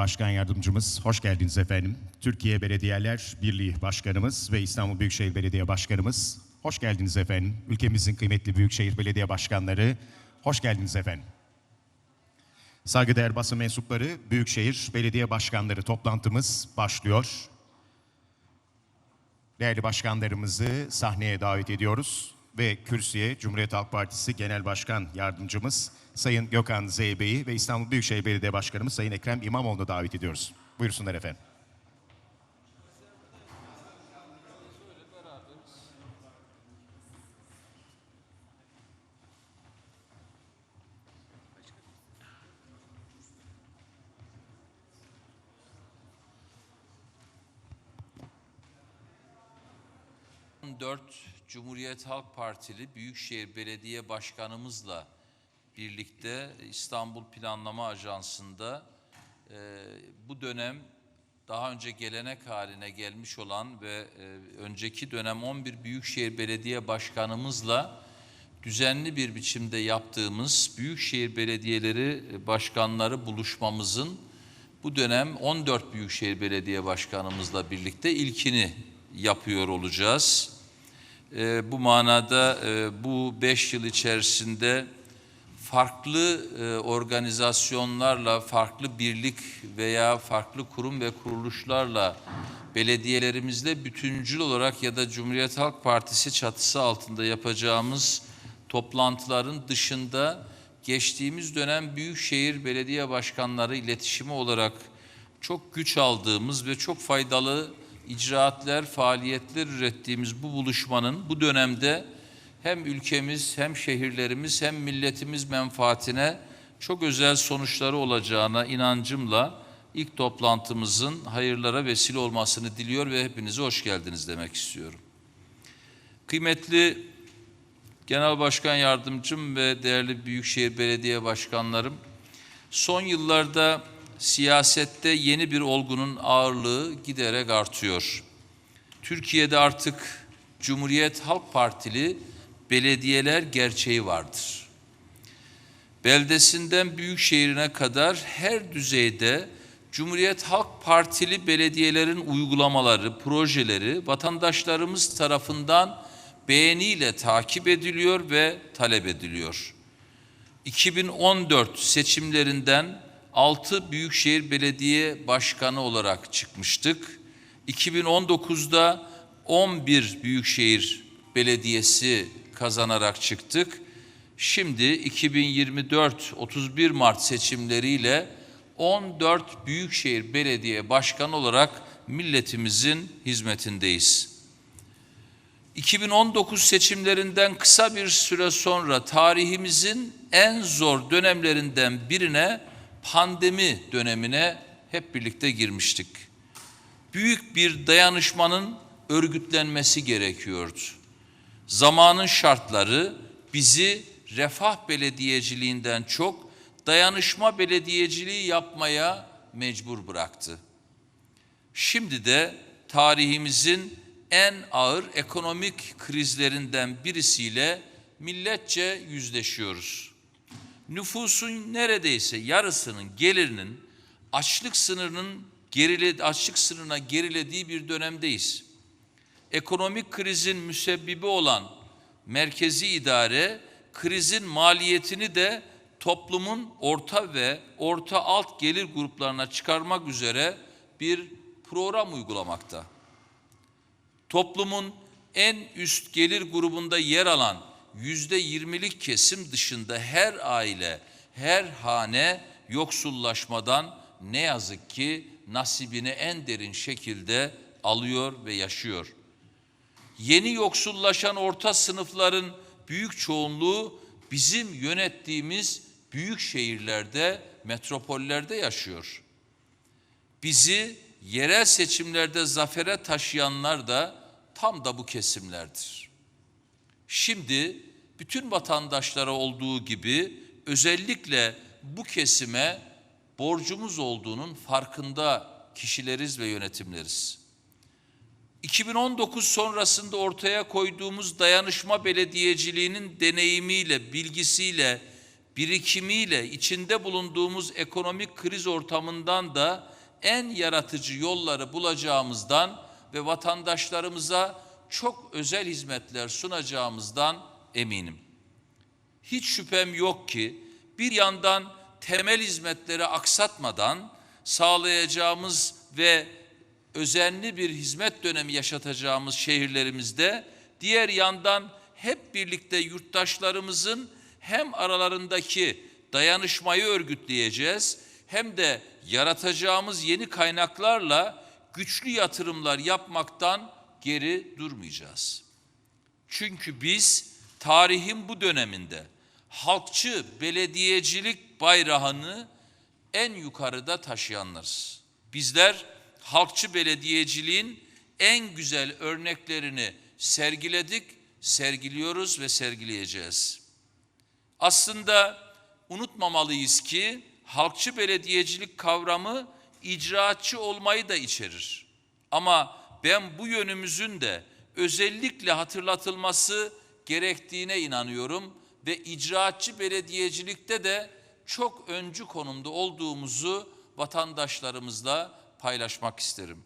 Başkan Yardımcımız, hoş geldiniz efendim. Türkiye Belediyeler Birliği Başkanımız ve İstanbul Büyükşehir Belediye Başkanımız, hoş geldiniz efendim. Ülkemizin kıymetli Büyükşehir Belediye Başkanları, hoş geldiniz efendim. Saygıdeğer basın mensupları, Büyükşehir Belediye Başkanları toplantımız başlıyor. Değerli başkanlarımızı sahneye davet ediyoruz ve kürsüye Cumhuriyet Halk Partisi Genel Başkan Yardımcımız Sayın Gökhan Zeybe'yi ve İstanbul Büyükşehir Belediye Başkanımız Sayın Ekrem İmamoğlu'nu davet ediyoruz. Buyursunlar efendim. Dört Cumhuriyet Halk Partili Büyükşehir Belediye Başkanımızla birlikte İstanbul Planlama Ajansı'nda e, bu dönem daha önce gelenek haline gelmiş olan ve e, önceki dönem 11 Büyükşehir Belediye Başkanımızla düzenli bir biçimde yaptığımız Büyükşehir Belediyeleri Başkanları buluşmamızın bu dönem 14 Büyükşehir Belediye Başkanımızla birlikte ilkini yapıyor olacağız. E, bu manada e, bu beş yıl içerisinde farklı e, organizasyonlarla, farklı birlik veya farklı kurum ve kuruluşlarla belediyelerimizle bütüncül olarak ya da Cumhuriyet Halk Partisi çatısı altında yapacağımız toplantıların dışında geçtiğimiz dönem Büyükşehir Belediye Başkanları iletişimi olarak çok güç aldığımız ve çok faydalı icraatler, faaliyetler ürettiğimiz bu buluşmanın bu dönemde hem ülkemiz hem şehirlerimiz hem milletimiz menfaatine çok özel sonuçları olacağına inancımla ilk toplantımızın hayırlara vesile olmasını diliyor ve hepinize hoş geldiniz demek istiyorum. Kıymetli Genel Başkan Yardımcım ve değerli Büyükşehir Belediye Başkanlarım, son yıllarda siyasette yeni bir olgunun ağırlığı giderek artıyor. Türkiye'de artık Cumhuriyet Halk Partili belediyeler gerçeği vardır. Beldesinden büyük şehrine kadar her düzeyde Cumhuriyet Halk Partili belediyelerin uygulamaları, projeleri vatandaşlarımız tarafından beğeniyle takip ediliyor ve talep ediliyor. 2014 seçimlerinden 6 Büyükşehir Belediye Başkanı olarak çıkmıştık. 2019'da 11 Büyükşehir Belediyesi kazanarak çıktık. Şimdi 2024 31 Mart seçimleriyle 14 Büyükşehir Belediye Başkanı olarak milletimizin hizmetindeyiz. 2019 seçimlerinden kısa bir süre sonra tarihimizin en zor dönemlerinden birine pandemi dönemine hep birlikte girmiştik. Büyük bir dayanışmanın örgütlenmesi gerekiyordu. Zamanın şartları bizi refah belediyeciliğinden çok dayanışma belediyeciliği yapmaya mecbur bıraktı. Şimdi de tarihimizin en ağır ekonomik krizlerinden birisiyle milletçe yüzleşiyoruz. Nüfusun neredeyse yarısının gelirinin açlık sınırının gerile, açlık sınırına gerilediği bir dönemdeyiz. Ekonomik krizin müsebbibi olan merkezi idare krizin maliyetini de toplumun orta ve orta alt gelir gruplarına çıkarmak üzere bir program uygulamakta. Toplumun en üst gelir grubunda yer alan yüzde yirmilik kesim dışında her aile, her hane yoksullaşmadan ne yazık ki nasibini en derin şekilde alıyor ve yaşıyor. Yeni yoksullaşan orta sınıfların büyük çoğunluğu bizim yönettiğimiz büyük şehirlerde, metropollerde yaşıyor. Bizi yerel seçimlerde zafere taşıyanlar da tam da bu kesimlerdir. Şimdi bütün vatandaşlara olduğu gibi özellikle bu kesime borcumuz olduğunun farkında kişileriz ve yönetimleriz. 2019 sonrasında ortaya koyduğumuz dayanışma belediyeciliğinin deneyimiyle, bilgisiyle birikimiyle içinde bulunduğumuz ekonomik kriz ortamından da en yaratıcı yolları bulacağımızdan ve vatandaşlarımıza çok özel hizmetler sunacağımızdan eminim. Hiç şüphem yok ki bir yandan temel hizmetleri aksatmadan sağlayacağımız ve özenli bir hizmet dönemi yaşatacağımız şehirlerimizde diğer yandan hep birlikte yurttaşlarımızın hem aralarındaki dayanışmayı örgütleyeceğiz hem de yaratacağımız yeni kaynaklarla güçlü yatırımlar yapmaktan geri durmayacağız. Çünkü biz tarihin bu döneminde halkçı belediyecilik bayrağını en yukarıda taşıyanlarız. Bizler halkçı belediyeciliğin en güzel örneklerini sergiledik, sergiliyoruz ve sergileyeceğiz. Aslında unutmamalıyız ki halkçı belediyecilik kavramı icraatçı olmayı da içerir. Ama ben bu yönümüzün de özellikle hatırlatılması gerektiğine inanıyorum ve icraatçı belediyecilikte de çok öncü konumda olduğumuzu vatandaşlarımızla paylaşmak isterim.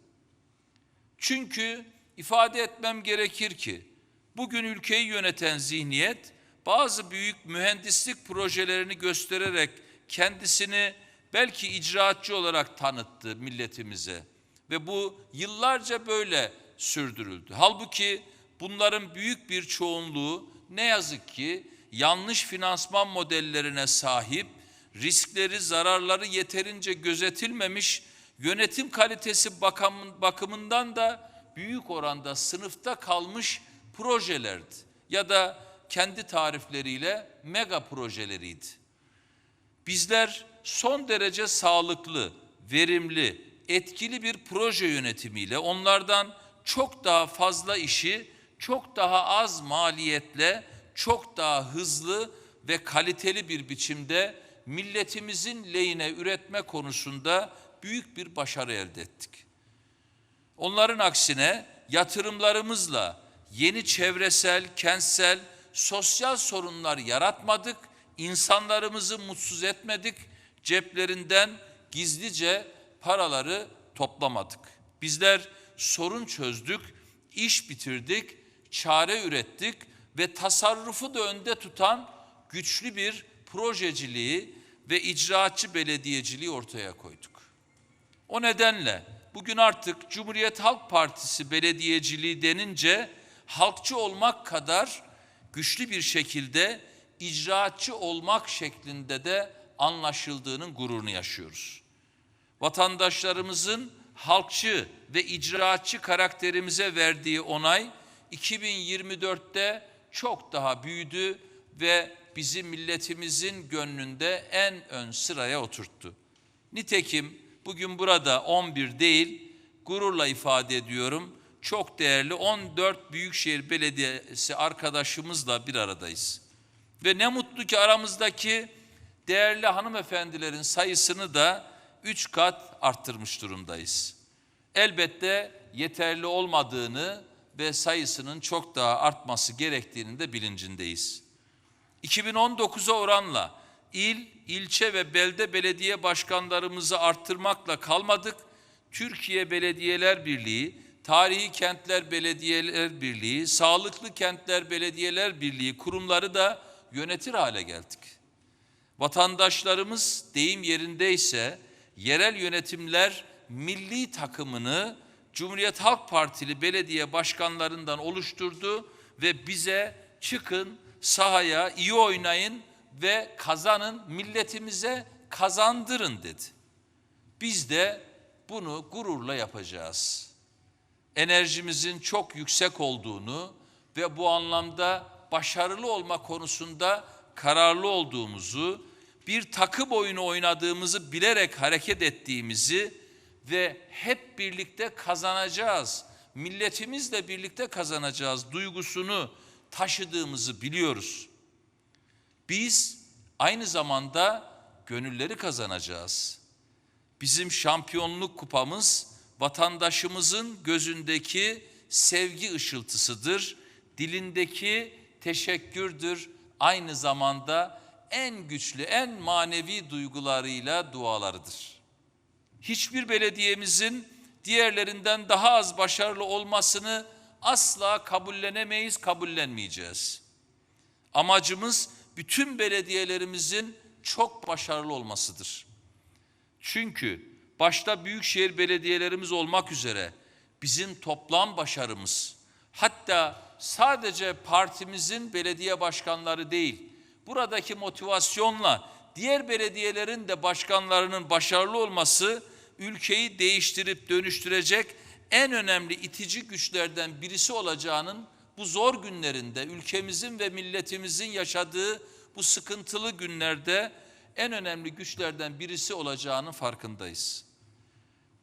Çünkü ifade etmem gerekir ki bugün ülkeyi yöneten zihniyet bazı büyük mühendislik projelerini göstererek kendisini belki icraatçı olarak tanıttı milletimize ve bu yıllarca böyle sürdürüldü. Halbuki bunların büyük bir çoğunluğu ne yazık ki yanlış finansman modellerine sahip, riskleri, zararları yeterince gözetilmemiş, yönetim kalitesi bakımın- bakımından da büyük oranda sınıfta kalmış projelerdi. Ya da kendi tarifleriyle mega projeleriydi. Bizler son derece sağlıklı, verimli, etkili bir proje yönetimiyle onlardan çok daha fazla işi çok daha az maliyetle, çok daha hızlı ve kaliteli bir biçimde milletimizin lehine üretme konusunda büyük bir başarı elde ettik. Onların aksine yatırımlarımızla yeni çevresel, kentsel, sosyal sorunlar yaratmadık, insanlarımızı mutsuz etmedik, ceplerinden gizlice paraları toplamadık. Bizler sorun çözdük, iş bitirdik, çare ürettik ve tasarrufu da önde tutan güçlü bir projeciliği ve icraatçı belediyeciliği ortaya koyduk. O nedenle bugün artık Cumhuriyet Halk Partisi belediyeciliği denince halkçı olmak kadar güçlü bir şekilde icraatçı olmak şeklinde de anlaşıldığının gururunu yaşıyoruz. Vatandaşlarımızın halkçı ve icraatçı karakterimize verdiği onay 2024'te çok daha büyüdü ve bizi milletimizin gönlünde en ön sıraya oturttu. Nitekim bugün burada 11 değil, gururla ifade ediyorum. Çok değerli 14 Büyükşehir Belediyesi arkadaşımızla bir aradayız. Ve ne mutlu ki aramızdaki değerli hanımefendilerin sayısını da 3 kat arttırmış durumdayız. Elbette yeterli olmadığını ve sayısının çok daha artması gerektiğinin de bilincindeyiz. 2019'a oranla il, ilçe ve belde belediye başkanlarımızı arttırmakla kalmadık. Türkiye Belediyeler Birliği, Tarihi Kentler Belediyeler Birliği, Sağlıklı Kentler Belediyeler Birliği kurumları da yönetir hale geldik. Vatandaşlarımız deyim yerindeyse yerel yönetimler milli takımını Cumhuriyet Halk Partili belediye başkanlarından oluşturdu ve bize çıkın sahaya iyi oynayın ve kazanın milletimize kazandırın dedi. Biz de bunu gururla yapacağız. Enerjimizin çok yüksek olduğunu ve bu anlamda başarılı olma konusunda kararlı olduğumuzu, bir takım oyunu oynadığımızı bilerek hareket ettiğimizi ve hep birlikte kazanacağız, milletimizle birlikte kazanacağız duygusunu taşıdığımızı biliyoruz. Biz aynı zamanda gönülleri kazanacağız. Bizim şampiyonluk kupamız vatandaşımızın gözündeki sevgi ışıltısıdır, dilindeki teşekkürdür, aynı zamanda en güçlü, en manevi duygularıyla dualarıdır. Hiçbir belediyemizin diğerlerinden daha az başarılı olmasını asla kabullenemeyiz, kabullenmeyeceğiz. Amacımız bütün belediyelerimizin çok başarılı olmasıdır. Çünkü başta büyükşehir belediyelerimiz olmak üzere bizim toplam başarımız hatta sadece partimizin belediye başkanları değil buradaki motivasyonla diğer belediyelerin de başkanlarının başarılı olması ülkeyi değiştirip dönüştürecek en önemli itici güçlerden birisi olacağının bu zor günlerinde ülkemizin ve milletimizin yaşadığı bu sıkıntılı günlerde en önemli güçlerden birisi olacağının farkındayız.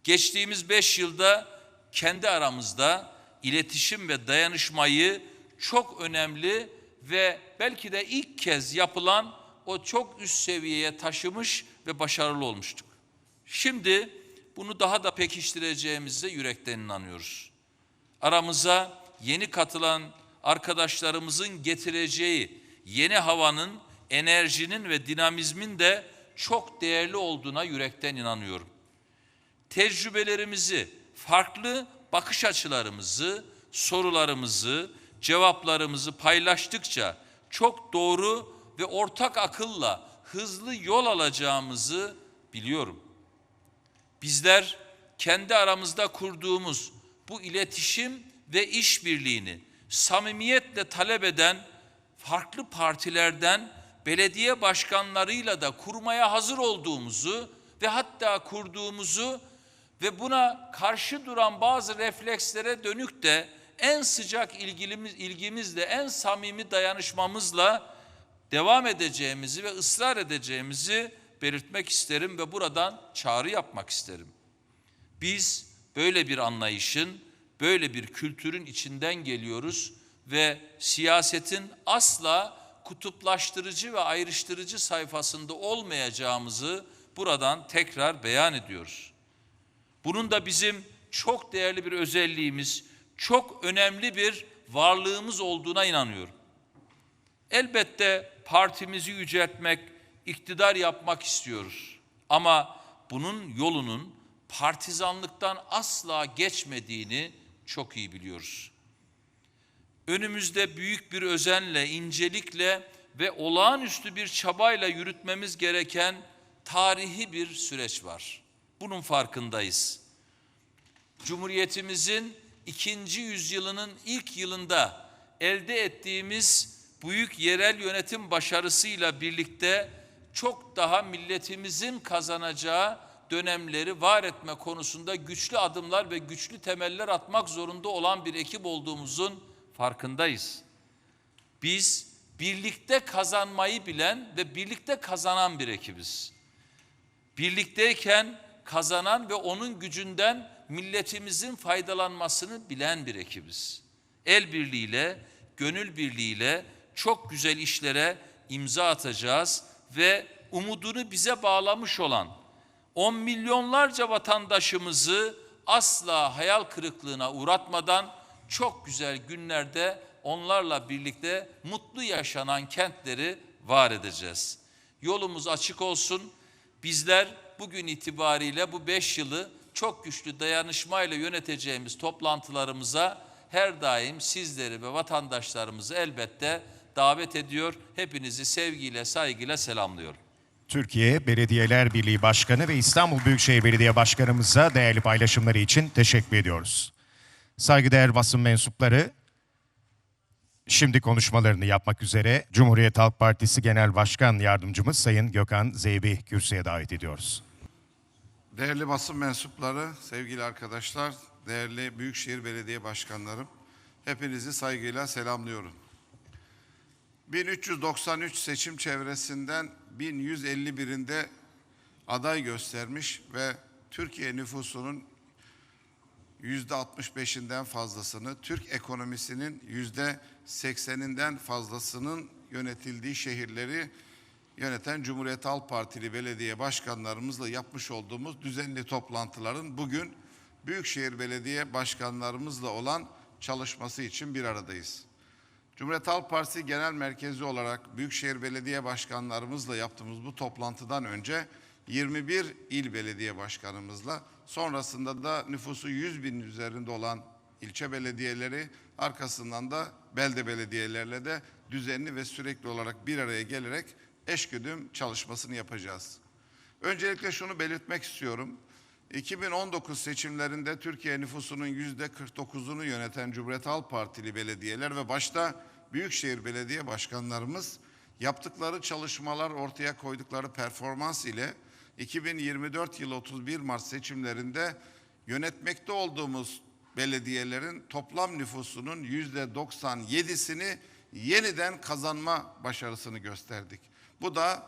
Geçtiğimiz beş yılda kendi aramızda iletişim ve dayanışmayı çok önemli ve belki de ilk kez yapılan o çok üst seviyeye taşımış ve başarılı olmuştuk. Şimdi bunu daha da pekiştireceğimize yürekten inanıyoruz. Aramıza yeni katılan arkadaşlarımızın getireceği yeni havanın, enerjinin ve dinamizmin de çok değerli olduğuna yürekten inanıyorum tecrübelerimizi, farklı bakış açılarımızı, sorularımızı, cevaplarımızı paylaştıkça çok doğru ve ortak akılla hızlı yol alacağımızı biliyorum. Bizler kendi aramızda kurduğumuz bu iletişim ve işbirliğini samimiyetle talep eden farklı partilerden belediye başkanlarıyla da kurmaya hazır olduğumuzu ve hatta kurduğumuzu ve buna karşı duran bazı reflekslere dönük de en sıcak ilgimiz, ilgimizle, en samimi dayanışmamızla devam edeceğimizi ve ısrar edeceğimizi belirtmek isterim ve buradan çağrı yapmak isterim. Biz böyle bir anlayışın, böyle bir kültürün içinden geliyoruz ve siyasetin asla kutuplaştırıcı ve ayrıştırıcı sayfasında olmayacağımızı buradan tekrar beyan ediyoruz. Bunun da bizim çok değerli bir özelliğimiz, çok önemli bir varlığımız olduğuna inanıyorum. Elbette partimizi yüceltmek, iktidar yapmak istiyoruz. Ama bunun yolunun partizanlıktan asla geçmediğini çok iyi biliyoruz. Önümüzde büyük bir özenle, incelikle ve olağanüstü bir çabayla yürütmemiz gereken tarihi bir süreç var. Bunun farkındayız. Cumhuriyetimizin ikinci yüzyılının ilk yılında elde ettiğimiz büyük yerel yönetim başarısıyla birlikte çok daha milletimizin kazanacağı dönemleri var etme konusunda güçlü adımlar ve güçlü temeller atmak zorunda olan bir ekip olduğumuzun farkındayız. Biz birlikte kazanmayı bilen ve birlikte kazanan bir ekibiz. Birlikteyken kazanan ve onun gücünden milletimizin faydalanmasını bilen bir ekibiz. El birliğiyle, gönül birliğiyle çok güzel işlere imza atacağız ve umudunu bize bağlamış olan on milyonlarca vatandaşımızı asla hayal kırıklığına uğratmadan çok güzel günlerde onlarla birlikte mutlu yaşanan kentleri var edeceğiz. Yolumuz açık olsun. Bizler bugün itibariyle bu beş yılı çok güçlü dayanışmayla yöneteceğimiz toplantılarımıza her daim sizleri ve vatandaşlarımızı elbette davet ediyor. Hepinizi sevgiyle, saygıyla selamlıyorum. Türkiye Belediyeler Birliği Başkanı ve İstanbul Büyükşehir Belediye Başkanımıza değerli paylaşımları için teşekkür ediyoruz. Saygıdeğer basın mensupları, şimdi konuşmalarını yapmak üzere Cumhuriyet Halk Partisi Genel Başkan Yardımcımız Sayın Gökhan Zeybi kürsüye davet ediyoruz. Değerli basın mensupları, sevgili arkadaşlar, değerli Büyükşehir Belediye Başkanlarım, hepinizi saygıyla selamlıyorum. 1393 seçim çevresinden 1151'inde aday göstermiş ve Türkiye nüfusunun yüzde 65'inden fazlasını, Türk ekonomisinin yüzde 80'inden fazlasının yönetildiği şehirleri yöneten Cumhuriyet Halk Partili belediye başkanlarımızla yapmış olduğumuz düzenli toplantıların bugün Büyükşehir Belediye başkanlarımızla olan çalışması için bir aradayız. Cumhuriyet Halk Partisi Genel Merkezi olarak Büyükşehir Belediye Başkanlarımızla yaptığımız bu toplantıdan önce 21 il belediye başkanımızla sonrasında da nüfusu 100 bin üzerinde olan ilçe belediyeleri arkasından da belde belediyelerle de düzenli ve sürekli olarak bir araya gelerek eşgüdüm çalışmasını yapacağız. Öncelikle şunu belirtmek istiyorum. 2019 seçimlerinde Türkiye nüfusunun yüzde 49'unu yöneten Cumhuriyet Halk Partili belediyeler ve başta Büyükşehir Belediye Başkanlarımız yaptıkları çalışmalar ortaya koydukları performans ile 2024 yılı 31 Mart seçimlerinde yönetmekte olduğumuz belediyelerin toplam nüfusunun yüzde 97'sini yeniden kazanma başarısını gösterdik. Bu da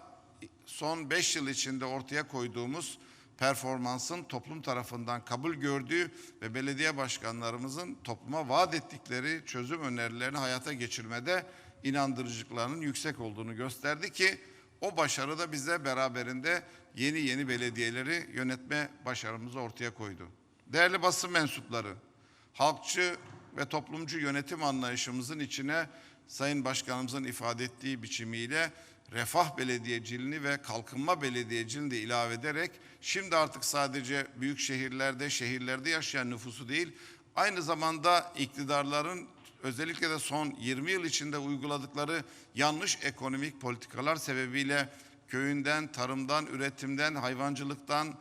son 5 yıl içinde ortaya koyduğumuz performansın toplum tarafından kabul gördüğü ve belediye başkanlarımızın topluma vaat ettikleri çözüm önerilerini hayata geçirmede inandırıcılıklarının yüksek olduğunu gösterdi ki o başarı da bize beraberinde yeni yeni belediyeleri yönetme başarımızı ortaya koydu. Değerli basın mensupları, halkçı ve toplumcu yönetim anlayışımızın içine Sayın Başkanımızın ifade ettiği biçimiyle refah belediyeciliğini ve kalkınma belediyeciliğini de ilave ederek şimdi artık sadece büyük şehirlerde, şehirlerde yaşayan nüfusu değil, aynı zamanda iktidarların özellikle de son 20 yıl içinde uyguladıkları yanlış ekonomik politikalar sebebiyle köyünden, tarımdan, üretimden, hayvancılıktan,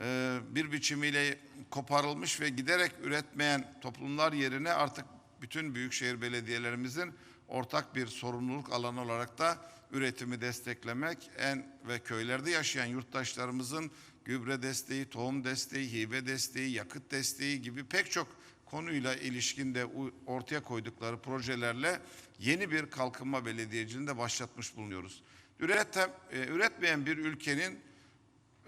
e, bir biçimiyle koparılmış ve giderek üretmeyen toplumlar yerine artık bütün büyükşehir belediyelerimizin ortak bir sorumluluk alanı olarak da üretimi desteklemek en ve köylerde yaşayan yurttaşlarımızın gübre desteği, tohum desteği, hibe desteği, yakıt desteği gibi pek çok konuyla ilişkinde ortaya koydukları projelerle yeni bir kalkınma belediyeciliğini de başlatmış bulunuyoruz. Üretem, e, üretmeyen bir ülkenin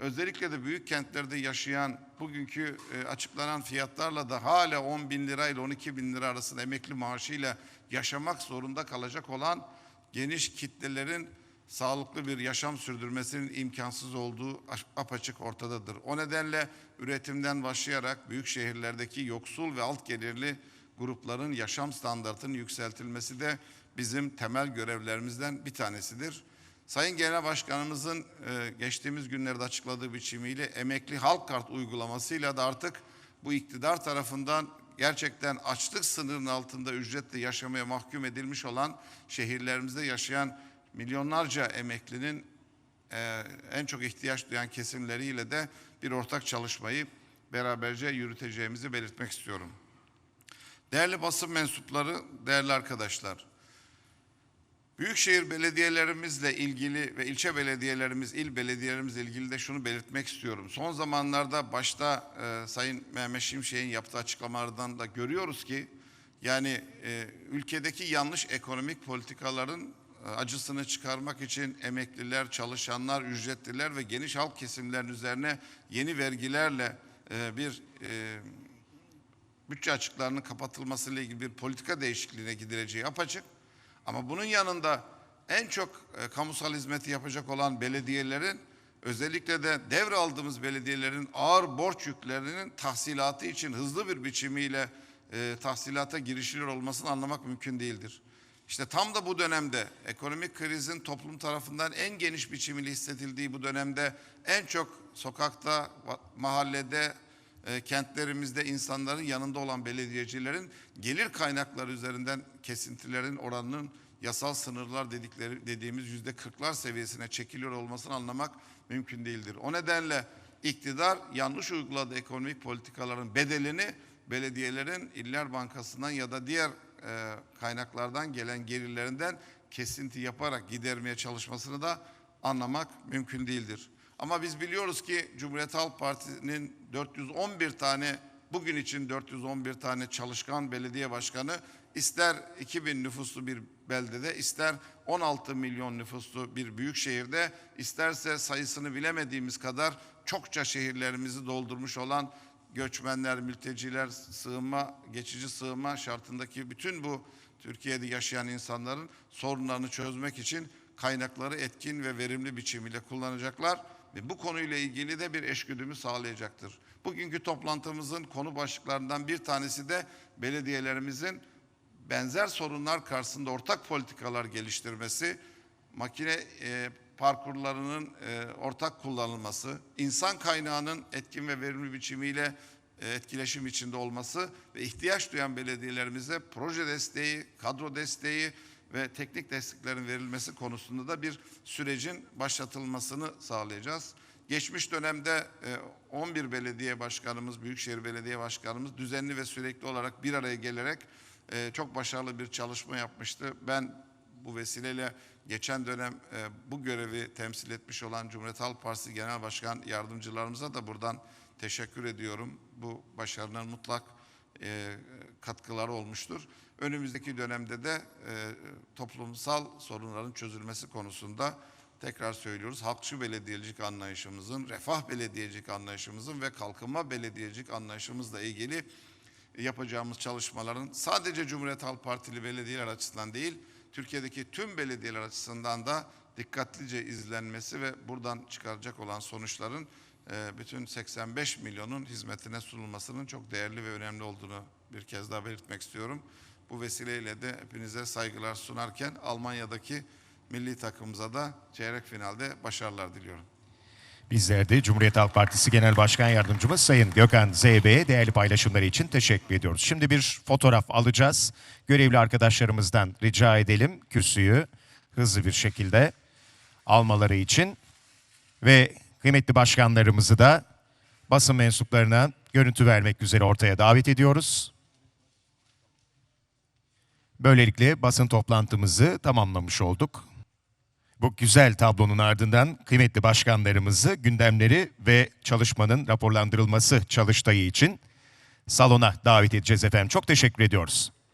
özellikle de büyük kentlerde yaşayan bugünkü e, açıklanan fiyatlarla da hala 10 bin lira ile 12 bin lira arasında emekli maaşıyla yaşamak zorunda kalacak olan geniş kitlelerin sağlıklı bir yaşam sürdürmesinin imkansız olduğu apaçık ortadadır. O nedenle üretimden başlayarak büyük şehirlerdeki yoksul ve alt gelirli grupların yaşam standartının yükseltilmesi de bizim temel görevlerimizden bir tanesidir. Sayın Genel Başkanımızın e, geçtiğimiz günlerde açıkladığı biçimiyle emekli halk kart uygulamasıyla da artık bu iktidar tarafından gerçekten açlık sınırının altında ücretle yaşamaya mahkum edilmiş olan şehirlerimizde yaşayan milyonlarca emeklinin e, en çok ihtiyaç duyan kesimleriyle de bir ortak çalışmayı beraberce yürüteceğimizi belirtmek istiyorum. Değerli basın mensupları, değerli arkadaşlar. Büyükşehir belediyelerimizle ilgili ve ilçe belediyelerimiz, il belediyelerimizle ilgili de şunu belirtmek istiyorum. Son zamanlarda başta e, Sayın Mehmet Şimşek'in yaptığı açıklamalardan da görüyoruz ki yani e, ülkedeki yanlış ekonomik politikaların e, acısını çıkarmak için emekliler, çalışanlar, ücretliler ve geniş halk kesimlerin üzerine yeni vergilerle e, bir e, bütçe açıklarının kapatılmasıyla ilgili bir politika değişikliğine gidileceği apaçık. Ama bunun yanında en çok e, kamusal hizmeti yapacak olan belediyelerin özellikle de devraldığımız belediyelerin ağır borç yüklerinin tahsilatı için hızlı bir biçimiyle e, tahsilata girişilir olmasını anlamak mümkün değildir. İşte tam da bu dönemde ekonomik krizin toplum tarafından en geniş biçimiyle hissedildiği bu dönemde en çok sokakta, mahallede, e, kentlerimizde insanların yanında olan belediyecilerin gelir kaynakları üzerinden kesintilerin oranının yasal sınırlar dedikleri dediğimiz yüzde kırklar seviyesine çekiliyor olmasını anlamak mümkün değildir. O nedenle iktidar yanlış uyguladığı ekonomik politikaların bedelini belediyelerin İller Bankası'ndan ya da diğer e, kaynaklardan gelen gelirlerinden kesinti yaparak gidermeye çalışmasını da anlamak mümkün değildir. Ama biz biliyoruz ki Cumhuriyet Halk Partisi'nin 411 tane bugün için 411 tane çalışkan belediye başkanı ister 2000 nüfuslu bir beldede ister 16 milyon nüfuslu bir büyük şehirde isterse sayısını bilemediğimiz kadar çokça şehirlerimizi doldurmuş olan göçmenler, mülteciler, sığınma, geçici sığınma şartındaki bütün bu Türkiye'de yaşayan insanların sorunlarını çözmek için kaynakları etkin ve verimli biçimiyle kullanacaklar ve bu konuyla ilgili de bir eşgüdümü sağlayacaktır. Bugünkü toplantımızın konu başlıklarından bir tanesi de belediyelerimizin benzer sorunlar karşısında ortak politikalar geliştirmesi, makine e, parkurlarının e, ortak kullanılması, insan kaynağının etkin ve verimli biçimiyle e, etkileşim içinde olması ve ihtiyaç duyan belediyelerimize proje desteği, kadro desteği ve teknik desteklerin verilmesi konusunda da bir sürecin başlatılmasını sağlayacağız. Geçmiş dönemde e, 11 belediye başkanımız, Büyükşehir Belediye Başkanımız düzenli ve sürekli olarak bir araya gelerek e, çok başarılı bir çalışma yapmıştı. Ben bu vesileyle geçen dönem e, bu görevi temsil etmiş olan Cumhuriyet Halk Partisi Genel Başkan yardımcılarımıza da buradan teşekkür ediyorum. Bu başarının mutlak e, katkıları olmuştur. Önümüzdeki dönemde de e, toplumsal sorunların çözülmesi konusunda tekrar söylüyoruz. Halkçı belediyecilik anlayışımızın, refah belediyecilik anlayışımızın ve kalkınma belediyecilik anlayışımızla ilgili yapacağımız çalışmaların sadece Cumhuriyet Halk Partili belediyeler açısından değil, Türkiye'deki tüm belediyeler açısından da dikkatlice izlenmesi ve buradan çıkaracak olan sonuçların e, bütün 85 milyonun hizmetine sunulmasının çok değerli ve önemli olduğunu bir kez daha belirtmek istiyorum. Bu vesileyle de hepinize saygılar sunarken Almanya'daki milli takımımıza da çeyrek finalde başarılar diliyorum. Bizler de Cumhuriyet Halk Partisi Genel Başkan Yardımcımız Sayın Gökhan Zeybe'ye değerli paylaşımları için teşekkür ediyoruz. Şimdi bir fotoğraf alacağız. Görevli arkadaşlarımızdan rica edelim kürsüyü hızlı bir şekilde almaları için. Ve kıymetli başkanlarımızı da basın mensuplarına görüntü vermek üzere ortaya davet ediyoruz. Böylelikle basın toplantımızı tamamlamış olduk. Bu güzel tablonun ardından kıymetli başkanlarımızı gündemleri ve çalışmanın raporlandırılması çalıştayı için salona davet edeceğiz efendim. Çok teşekkür ediyoruz.